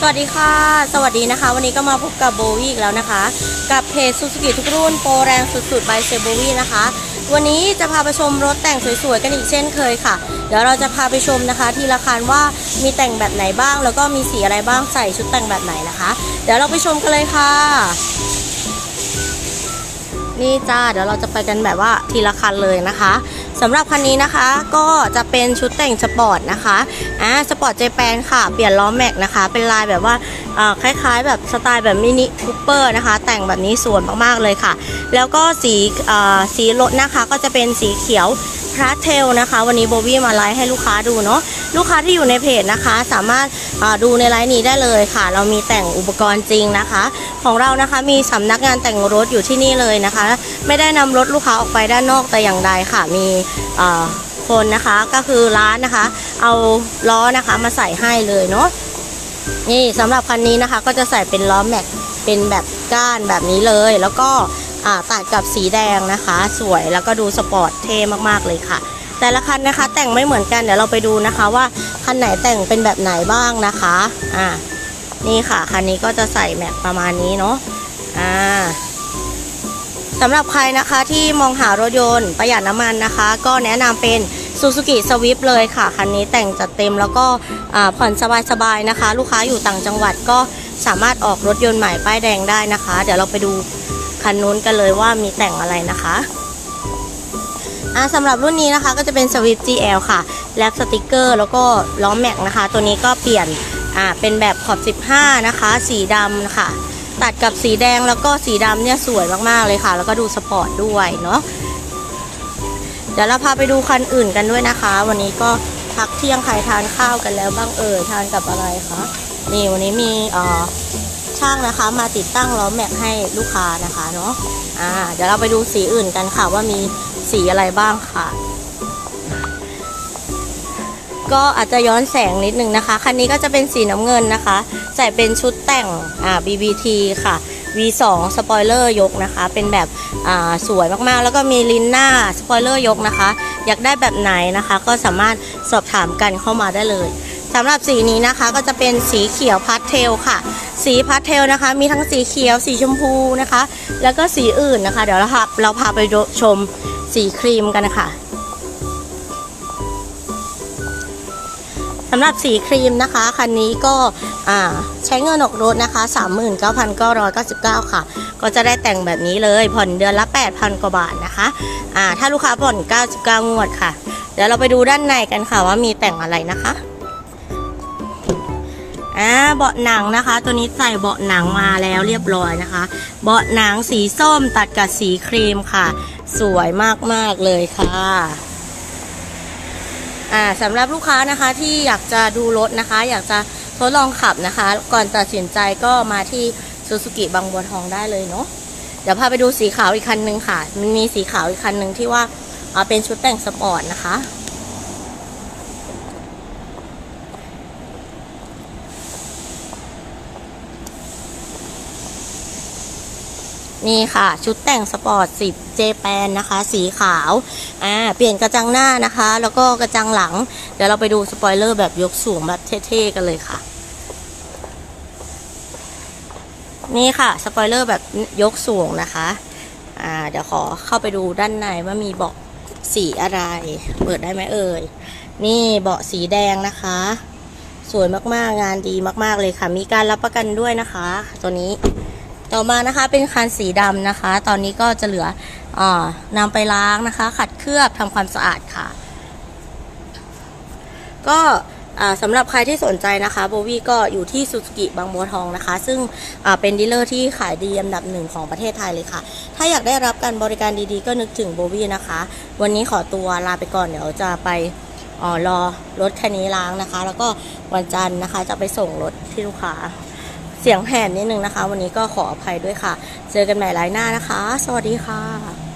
สวัสดีค่ะ สวัสดีนะคะ วันนี้ก็มาพบกับโบวี่อีกแล้วนะคะ กับเพจซูซูกิทุกรุ่นโปรแรงสุดๆ by เซโบวี่นะคะ วันนี้จะพาไปชมรถแต่งสวยๆกันอีกเช่นเคยค่ะ เดี๋ยวเราจะพาไปชมนะคะ ทีละคันว่ามีแต่งแบบไหนบ้าง แล้วก็มีสีอะไรบ้างใส่ชุดแต่งแบบไหนนะคะ เดี๋ยวเราไปชมกันเลยค่ะ นี่จ้าเดี๋ยวเราจะไปกันแบบว่าทีละคันเลยนะคะ สำหรับคันนี้นะคะก็จะเป็นชุดแต่งสปอร์ตนะคะอ่าสปอร์ตเจแปนค่ะ เปลี่ยนล้อแม็กนะคะ เป็นลายแบบว่าอ่าคล้ายๆ แบบสไตล์แบบมินิคูเปอร์นะคะ แต่งแบบนี้สวยมากๆเลยค่ะ แล้วก็สีอ่าสีรถนะคะก็จะเป็นสีเขียวพราเทลนะคะ วันนี้โบวี่มาไลฟ์ให้ลูกค้าดูเนาะลูกค้าที่อยู่ในเพจนะคะ สามารถ ดูในไลฟ์นี้ได้เลยค่ะ เรามีแต่งอุปกรณ์จริงนะคะ ของเรานะคะมีสำนักงานแต่งรถอยู่ที่นี่เลยนะคะ ไม่ได้นำรถลูกค้าออกไปด้านนอกแต่อย่างใดค่ะมีคนนะคะก็คือร้านนะคะ เอาล้อนะคะมาใส่ให้เลยเนาะนี่สำหรับคันนี้นะคะก็จะใส่เป็นล้อแม็กเป็นแบบก้านแบบนี้เลย แล้วก็ตัดกับสีแดงนะคะ สวยแล้วก็ดูสปอร์ตเท่มากๆเลยค่ะ แต่ละคันนะคะแต่งไม่เหมือนกันเดี๋ยวเราไปดูนะคะว่า คันไหนแต่งเป็นแบบไหนบ้างนะคะอ่านี่ค่ะคันนี้ก็จะใส่แม็กประมาณนี้เนาะอ่าสำหรับใครนะคะที่มองหารถยนต์ประหยัดน้ำมันนะคะ ก็แนะนำเป็น Suzuki Swift เลยค่ะ คันนี้แต่งจัดเต็มแล้วก็อ่าผ่อนสบายๆนะคะ ลูกค้าอยู่ต่างจังหวัดก็สามารถออกรถยนต์ใหม่ป้ายแดงได้นะคะ เดี๋ยวเราไปดูคันนู้นกันเลยว่ามีแต่งอะไรนะคะ อ่าสำหรับรุ่นนี้นะคะก็จะเป็น Swift GL ค่ะ แลบสติกเกอร์ แล้วก็ล้อแม็กนะคะ ตัวนี้ก็เปลี่ยนอ่าเป็นแบบขอบ 15 นะคะ สีดำค่ะ ตัดกับสีแดงแล้วก็สีดำเนี่ยสวยมากๆเลยค่ะ แล้วก็ดูสปอร์ตด้วยเนาะเดี๋ยวเราพาไปดูคันอื่นกันด้วยนะคะ วันนี้ก็พักเที่ยงใครทานข้าวกันแล้วบ้างเอ่ยทานกับอะไรคะนี่วันนี้มีอ่อช่างนะคะมาติดตั้งล้อแม็กให้ลูกค้านะคะเนาะอ่าเดี๋ยวเราไปดูสีอื่นกันค่ะว่ามี สีอะไรบ้างค่ะ ก็อาจจะย้อนแสงนิดนึงนะคะ คันนี้ก็จะเป็นสีน้ำเงินนะคะ ใส่เป็นชุดแต่งอ่า BBT ค่ะ V2 สปอยเลอร์ยกนะคะ เป็นแบบอ่าสวยมากๆ แล้วก็มีลิ้นหน้าสปอยเลอร์ยกนะคะ อยากได้แบบไหนนะคะ ก็สามารถสอบถามกันเข้ามาได้เลยสำหรับสีนี้นะคะก็จะเป็นสีเขียวพาสเทลค่ะ สีพาสเทลนะคะ มีทั้งสีเขียวสีชมพูนะคะ แล้วก็สีอื่นนะคะ เดี๋ยวเราพาเราพาไปชม สีครีมกันนะคะสำหรับสีครีมนะคะคันนี้ก็ใช้เงินออกรถนะคะ 39,999 ค่ะ ก็จะได้แต่งแบบนี้เลย ผ่อนเดือนละ 8,000 กว่าบาทนะคะอ่าถ้าลูกค้าผ่อน 99 งวดค่ะ เดี๋ยวเราไปดูด้านในกันค่ะว่ามีแต่งอะไรนะคะอ่าเบาะหนังนะคะ ตัวนี้ใส่เบาะหนังมาแล้วเรียบร้อยนะคะ เบาะหนังสีส้มตัดกับสีครีมค่ะ สวยมาก ๆ เลยค่ะ อ่าสำหรับลูกค้านะคะที่อยากจะดูรถนะคะ อยากจะทดลองขับนะคะ ก่อนตัดสินใจก็มาที่ซูซูกิบางบัวทองได้เลยเนาะเดี๋ยวพาไปดูสีขาวอีกคันนึงค่ะมันมีสีขาวอีกคันนึงที่ว่าอ่าเป็นชุดแต่งสปอร์ตนะคะ นี่ค่ะ ชุดแต่งสปอร์ต10เจแปนนะคะ สีขาวอ่าเปลี่ยนกระจังหน้านะคะ แล้วก็กระจังหลัง เดี๋ยวเราไปดูสปอยเลอร์แบบยกสูงแบบเท่ๆกันเลยค่ะ นี่ค่ะสปอยเลอร์แบบยกสูงนะคะอ่าเดี๋ยวขอเข้าไปดูด้านในว่ามีเบาะสีอะไร เปิดได้ไหมเอ่ยนี่เบาะสีแดงนะคะ สวยมากๆงานดีมาก ๆเลยค่ะ มีการรับประกันด้วยนะคะ ตัวนี้ ต่อมานะคะเป็นคันสีดำนะคะ ตอนนี้ก็จะเหลืออานำไปล้างนะคะ ขัดเคลือบทำความสะอาดค่ะ ก็สำหรับใครที่สนใจนะคะโบวี่ก็อยู่ที่ซูซูกิบางบัวทองนะคะ ซึ่งเป็นดีลเลอร์ที่ขายดีอันดับหนึ่งของประเทศไทยเลยค่ะ ถ้าอยากได้รับการบริการดีๆ ก็นึกถึงโบวี่นะคะ วันนี้ขอตัวลาไปก่อนเดี๋ยวจะไปออรอรถคันนี้ล้างนะคะ แล้วก็วันจันทร์นะคะจะไปส่งรถที่ลูกค้า เสียงแผ่นนิดนึงนะคะ วันนี้ก็ขออภัยด้วยค่ะ เจอกันใหม่ไลน์หน้านะคะ สวัสดีค่ะ